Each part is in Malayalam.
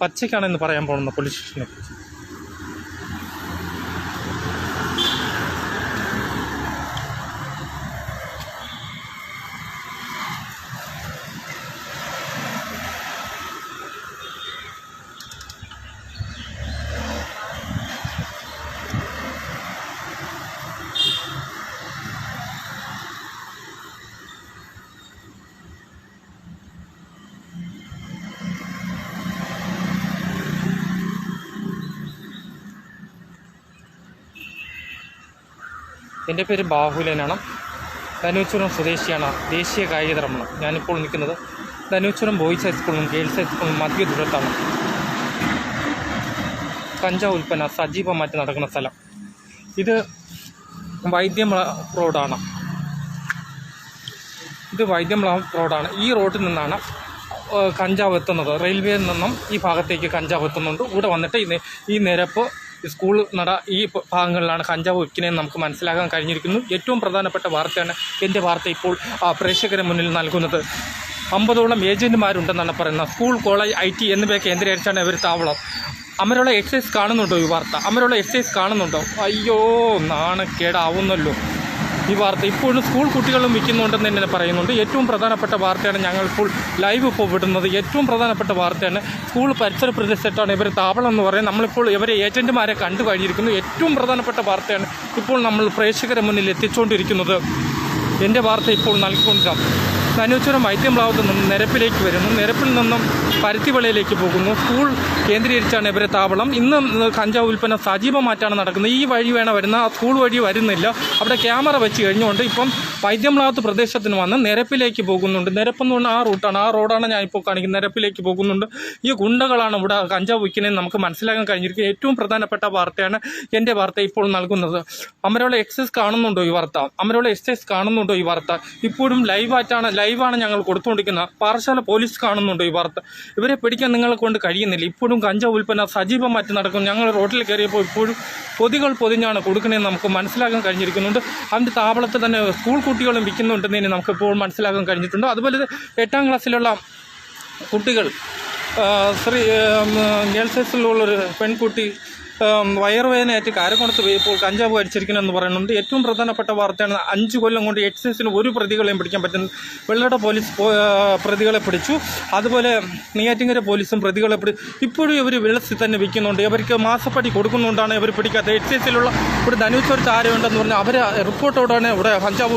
പച്ചയ്ക്കാണ് ഇന്ന് പറയാൻ പോകുന്ന പോലീസ് സ്റ്റേഷനെ കുറിച്ച്. എന്റെ പേര് ബാഹുലനാണ് ധനുച്ചുരം സ്വദേശിയാണ്. ദേശീയ കായിക തരമാണ് ഞാനിപ്പോൾ നിൽക്കുന്നത് ധനുച്ചുരം ബോയ്സ് ഹൈസ്കൂളും ഗേൾസ് ഹൈസ്കൂളും മധ്യ ദൂരത്താണ്. കഞ്ചാവ് ഉൽപ്പന്ന സജീവമായിട്ട് നടക്കുന്ന സ്ഥലം. ഇത് വൈദ്യമള റോഡാണ്. ഇത് വൈദ്യമള റോഡാണ്. ഈ റോഡിൽ നിന്നാണ് കഞ്ചാവ് എത്തുന്നത്. റെയിൽവേയിൽ നിന്നും ഈ ഭാഗത്തേക്ക് കഞ്ചാവ് എത്തുന്നുണ്ട്. ഇവിടെ വന്നിട്ട് ഈ നിരപ്പ് സ്കൂൾ നട ഈ ഭാഗങ്ങളിലാണ് കഞ്ചാവ് വിൽക്കുന്നതെന്ന് നമുക്ക് മനസ്സിലാക്കാൻ കഴിഞ്ഞിരിക്കുന്നു. ഏറ്റവും പ്രധാനപ്പെട്ട വാർത്തയാണ് എന്റെ വാർത്ത ഇപ്പോൾ പ്രേക്ഷകരെ മുന്നിൽ നൽകുന്നത്. അമ്പതോളം ഏജന്റുമാരുണ്ടെന്നാണ് പറയുന്നത്. സ്കൂൾ കോളേജ് ഐ ടി എന്നിവയെ കേന്ദ്രീകരിച്ചാണ് ഇവർ താവളം. അമരുള്ള എക്സൈസ് കാണുന്നുണ്ടോ ഈ വാർത്ത? അമരുള്ള എക്സൈസ് കാണുന്നുണ്ടോ? അയ്യോ നാണക്കേടാവുന്നല്ലോ. ഈ വാർത്ത ഇപ്പോഴും സ്കൂൾ കുട്ടികളും വിൽക്കുന്നുണ്ടെന്ന് തന്നെ പറയുന്നുണ്ട്. ഏറ്റവും പ്രധാനപ്പെട്ട വാർത്തയാണ് ഞങ്ങൾ ഇപ്പോൾ ലൈവ് ഇപ്പോൾ വിടുന്നത്. ഏറ്റവും പ്രധാനപ്പെട്ട വാർത്തയാണ് സ്കൂൾ പരിസര പ്രദേശത്താണ് ഇവർ താവളം എന്ന് പറയുന്നത്. നമ്മളിപ്പോൾ ഇവരെ ഏജന്റുമാരെ കണ്ടു കഴിഞ്ഞിരിക്കുന്നു. ഏറ്റവും പ്രധാനപ്പെട്ട വാർത്തയാണ് ഇപ്പോൾ നമ്മൾ പ്രേക്ഷകരെ മുന്നിൽ എത്തിച്ചുകൊണ്ടിരിക്കുന്നത്. എന്റെ വാർത്ത ഇപ്പോൾ നൽകിക്കൊണ്ടിരാം ധനുച്ചുരം വൈദ്യംപ്ലാവത്ത് നിന്നും നിരപ്പിലേക്ക് വരുന്നു. നിരപ്പിൽ നിന്നും പരുത്തിവളയിലേക്ക് പോകുന്നു. സ്കൂൾ കേന്ദ്രീകരിച്ചാണ് ഇവരെ താവളം. ഇന്ന് കഞ്ചാവ് ഉൽപ്പന്നം സജീവമായിട്ടാണ് നടക്കുന്നത്. ഈ വഴി വേണം വരുന്ന ആ സ്കൂൾ വഴി വരുന്നില്ല. അവിടെ ക്യാമറ വെച്ച് കഴിഞ്ഞുകൊണ്ട് ഇപ്പം വൈദ്യംപ്ലാവത്ത് പ്രദേശത്തിന് വന്ന് നിരപ്പിലേക്ക് പോകുന്നുണ്ട്. നിരപ്പെന്ന് പറഞ്ഞാൽ ആ റൂട്ടാണ്. ആ റോഡാണ് ഞാൻ ഇപ്പോൾ കാണിക്കുന്നത്. നിരപ്പിലേക്ക് പോകുന്നുണ്ട്. ഈ ഗുണ്ടകളാണ് ഇവിടെ കഞ്ചാവ് വിൽക്കുന്നതെന്ന് നമുക്ക് മനസ്സിലാക്കാൻ കഴിഞ്ഞിരിക്കുന്നത് ഏറ്റവും പ്രധാനപ്പെട്ട വാർത്തയാണ് എന്റെ വാർത്ത ഇപ്പോൾ നൽകുന്നത്. അമരോള എക്സൈസ് കാണുന്നുണ്ടോ ഈ വാർത്ത? അമരോള എക്സൈസ് കാണുന്നുണ്ടോ ഈ വാർത്ത? ഇപ്പോഴും ലൈവായിട്ടാണ് ലൈവാണ് ഞങ്ങൾ കൊടുത്തുകൊണ്ടിരിക്കുന്നത്. പാറശാല പോലീസ് കാണുന്നുണ്ടോ ഈ വാർത്ത? ഇവരെ പിടിക്കാൻ നിങ്ങളെ കൊണ്ട് കഴിയുന്നില്ല. ഇപ്പോഴും കഞ്ചാവ് ഉൽപ്പന്ന സജീവമായിട്ട് നടക്കും. ഞങ്ങൾ റോഡിൽ കയറിയപ്പോൾ ഇപ്പോഴും പൊതികൾ പൊതിഞ്ഞാണ് കൊടുക്കുന്നതെന്ന് നമുക്ക് മനസ്സിലാക്കാൻ കഴിഞ്ഞിരിക്കുന്നുണ്ട്. അതിന്റെ താവളത്തിൽ തന്നെ സ്കൂൾ കുട്ടികളും വിൽക്കുന്നുണ്ടെന്ന് നമുക്ക് നമുക്കിപ്പോൾ മനസ്സിലാക്കാൻ കഴിഞ്ഞിട്ടുണ്ട്? അതുപോലെ എട്ടാം ക്ലാസ്സിലുള്ള കുട്ടികൾ ശ്രീ ശ്രീ ഗേൾസസിലുള്ളൊരു പെൺകുട്ടി വയറുവേദനയായിട്ട് കാരക്കുണത്ത് ഇപ്പോൾ കഞ്ചാവ് അടിച്ചിരിക്കണമെന്ന് പറയുന്നുണ്ട്. ഏറ്റവും പ്രധാനപ്പെട്ട വാർത്തയാണ് അഞ്ച് കൊല്ലം കൊണ്ട് എക്സൈസിന് ഒരു പ്രതികളെയും പിടിക്കാൻ പറ്റുന്നു വെള്ളട പോലീസ് പ്രതികളെ പിടിച്ചു. അതുപോലെ നെയ്യാറ്റിങ്കര പോലീസും പ്രതികളെ പിടിച്ചു ഇപ്പോഴും ഇവർ വെള്ളത്തിൽ തന്നെ വിൽക്കുന്നുണ്ട് ഇവർക്ക് മാസപ്പടി കൊടുക്കുന്നുകൊണ്ടാണ് ഇവർ പിടിക്കാത്തത്. എക്സൈസിലുള്ള ഒരു ധനുച്ചൊരു താരമുണ്ടെന്ന് പറഞ്ഞാൽ അവരെ റിപ്പോർട്ടോടാണ് ഇവിടെ കഞ്ചാവ്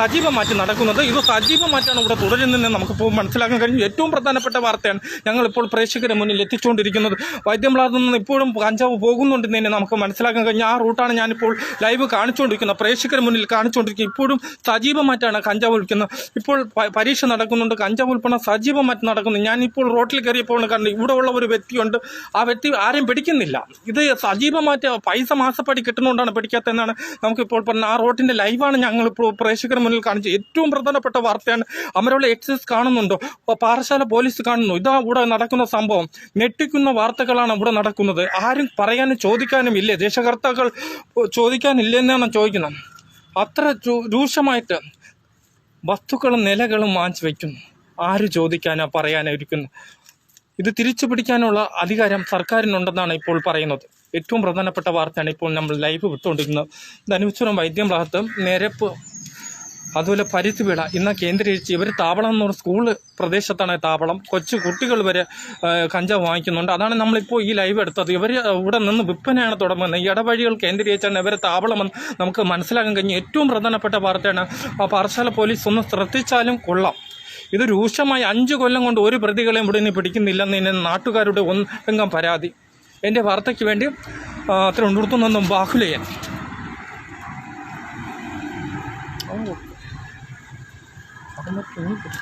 സജീവമാറ്റി നടക്കുന്നത്. ഇത് സജീവമാറ്റാണ് ഇവിടെ തുടരുന്നതെന്ന് നമുക്കിപ്പോൾ മനസ്സിലാക്കാൻ കഴിഞ്ഞു ഏറ്റവും പ്രധാനപ്പെട്ട വാർത്തയാണ് ഞങ്ങളിപ്പോൾ പ്രേക്ഷകരെ മുന്നിൽ എത്തിച്ചുകൊണ്ടിരിക്കുന്നത്. വൈദ്യം നിന്ന് ഇപ്പോഴും കഞ്ചാവ് പോകുന്നുണ്ടെന്ന് തന്നെ നമുക്ക് മനസ്സിലാക്കാൻ കഴിഞ്ഞു ആ റൂട്ടാണ് ഞാനിപ്പോൾ ലൈവ് കാണിച്ചുകൊണ്ടിരിക്കുന്നത്. പ്രേക്ഷകർ മുന്നിൽ കാണിച്ചുകൊണ്ടിരിക്കുന്നത്. ഇപ്പോഴും സജീവമായിട്ടാണ് കഞ്ചാവ് വിൽക്കുന്നത്. ഇപ്പോൾ പരീക്ഷ നടക്കുന്നുണ്ട്. കഞ്ചാവ് ഉൽപ്പന്നം സജീവമായിട്ട് നടക്കുന്നു. ഞാനിപ്പോൾ റോട്ടിൽ കയറിയപ്പോൾ കണ്ടു ഇവിടെ ഉള്ള ഒരു വ്യക്തിയുണ്ട്. ആ വ്യക്തി ആരെയും പിടിക്കുന്നില്ല. ഇത് സജീവമായിട്ട് പൈസ മാസപ്പടി കിട്ടുന്നതുകൊണ്ടാണ് പിടിക്കാത്തതെന്നാണ് നമുക്കിപ്പോൾ പറഞ്ഞ ആ റോട്ടിന്റെ ലൈവാണ് ഞങ്ങൾ ഇപ്പോൾ പ്രേക്ഷകർ മുന്നിൽ കാണിച്ചത്. ഏറ്റവും പ്രധാനപ്പെട്ട വാർത്തയാണ് അമരവള എക്സൈസ് കാണുന്നുണ്ടോ. പാറശാല പോലീസ് കാണുന്നു. ഇതാ ഇവിടെ നടക്കുന്ന സംഭവം. ഞെട്ടിക്കുന്ന വാർത്തകളാണ് ഇവിടെ നടക്കുന്നത്. ആരും പറയാനും ചോദിക്കാനും ഇല്ലേ? ദേശകർത്താക്കൾ ചോദിക്കാനില്ലെന്നാണ് ചോദിക്കുന്നത്. അത്ര രൂക്ഷമായിട്ട് വസ്തുക്കളും നിലകളും വാങ്ങിച്ചു വയ്ക്കുന്നു ആര് ചോദിക്കാനോ പറയാനോ ഇരിക്കുന്നു? ഇത് തിരിച്ചു പിടിക്കാനുള്ള അധികാരം സർക്കാരിനുണ്ടെന്നാണ് ഇപ്പോൾ പറയുന്നത്. ഏറ്റവും പ്രധാനപ്പെട്ട വാർത്തയാണ് ഇപ്പോൾ നമ്മൾ ലൈവ് വിട്ടുകൊണ്ടിരിക്കുന്നത് ധനുശ്വരം വൈദ്യം ഭാഗത്ത് നിരപ്പ് അതുപോലെ പരുത്തിവിള ഇന്ന് കേന്ദ്രീകരിച്ച് ഇവർ താവളം എന്ന് പറഞ്ഞ സ്കൂൾ പ്രദേശത്താണ് താവളം. കൊച്ചു കുട്ടികൾ വരെ കഞ്ചാവ് വാങ്ങിക്കുന്നുണ്ട്. അതാണ് നമ്മളിപ്പോൾ ഈ ലൈവ് എടുത്തത്. ഇവർ ഇവിടെ നിന്ന് വിൽപ്പനയാണ് തുടങ്ങുന്നത്. ഇടവഴികൾ കേന്ദ്രീകരിച്ചാണ് ഇവരെ താവളമെന്ന് നമുക്ക് മനസ്സിലാക്കാൻ കഴിഞ്ഞ ഏറ്റവും പ്രധാനപ്പെട്ട വാർത്തയാണ്. ആ പാറശാല പോലീസ് ഒന്ന് ശ്രദ്ധിച്ചാലും കൊള്ളാം. ഇത് രൂക്ഷമായി അഞ്ച് കൊല്ലം കൊണ്ട് ഒരു പ്രതികളെയും ഇവിടെ പിടിക്കുന്നില്ല പിടിക്കുന്നില്ലെന്ന് നാട്ടുകാരുടെ ഒന്നെങ്കം പരാതി. എന്റെ വാർത്തയ്ക്ക് വേണ്ടി അത്ര തിരുവനന്തപുരത്തു നിന്നും ബാഹുലയൻ ഓ. no me preguntes.